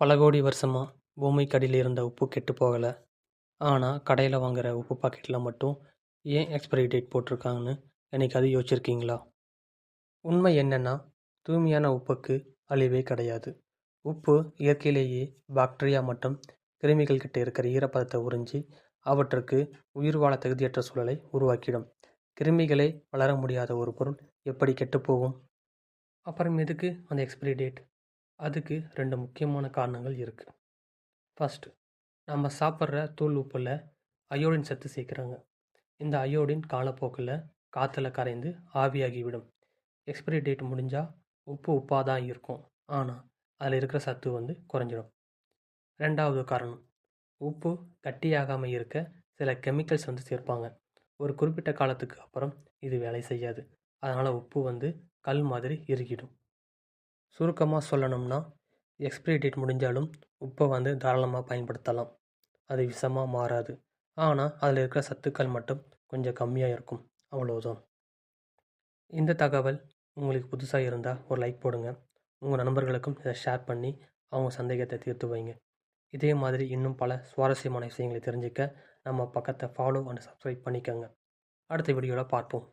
பல கோடி வருஷமாக பூமிக்கு அடியில் இருந்த உப்பு கெட்டு போகலை. ஆனால் கடையில் வாங்குகிற உப்பு பாக்கெட்டில் மட்டும் ஏன் எக்ஸ்பைரி டேட் போட்டிருக்காங்கன்னு என்னைக்காவது யோசிச்சிருக்கீங்களா? உண்மை என்னென்னா தூய்மையான உப்புக்கு அழிவே கிடையாது. உப்பு இயற்கையிலேயே பாக்டீரியா மற்றும் கிருமிகள் கிட்ட இருக்கிற ஈரப்பதத்தை உறிஞ்சி அவற்றுக்கு உயிர் வாழ தகுதியற்ற சூழலை உருவாக்கிடும். கிருமிகளே வளர முடியாத ஒரு பொருள் எப்படி கெட்டுப்போகும் அப்புறம் எதுக்கு அந்த எக்ஸ்பைரி டேட் அதுக்கு ரெண்டு முக்கியமான காரணங்கள் இருக்குது ஃபஸ்ட்டு நம்ம சாப்பிட்ற தூள் உப்பில் அயோடின் சத்து சேர்க்குறாங்க. இந்த அயோடின் காலப்போக்கில் காற்றுல கரைந்து ஆவியாகிவிடும் எக்ஸ்பிரி டேட் முடிஞ்சால் உப்பு உப்பாக தான் இருக்கும். ஆனால் அதில் இருக்கிற சத்து வந்து குறைஞ்சிடும். ரெண்டாவது காரணம் உப்பு கட்டியாகாமல் இருக்க சில கெமிக்கல்ஸ் வந்து சேர்ப்பாங்க. ஒரு குறிப்பிட்ட காலத்துக்கு அப்புறம் இது வேலை செய்யாது. அதனால் உப்பு வந்து கல் மாதிரி இறுகிடும். சுருக்கமாக சொல்லணும்னா எக்ஸ்பிரி டேட் முடிஞ்சாலும் உப்பை வந்து தாராளமாக பயன்படுத்தலாம். அது விஷமாக மாறாது. ஆனால் அதில் இருக்கிற சத்துக்கள் மட்டும் கொஞ்சம் கம்மியாக இருக்கும். அவ்வளோதான் இந்த தகவல் உங்களுக்கு புதுசாக இருந்தால் ஒரு லைக் போடுங்க. உங்கள் நண்பர்களுக்கும் இதை ஷேர் பண்ணி அவங்க சந்தேகத்தை தீர்த்து வைங்க. இதே மாதிரி இன்னும் பல சுவாரஸ்யமான விஷயங்களை தெரிஞ்சுக்க நம்ம பக்கத்தை ஃபாலோ அண்ட் சப்ஸ்கிரைப் பண்ணிக்கோங்க. அடுத்த வீடியோவில் பார்ப்போம்.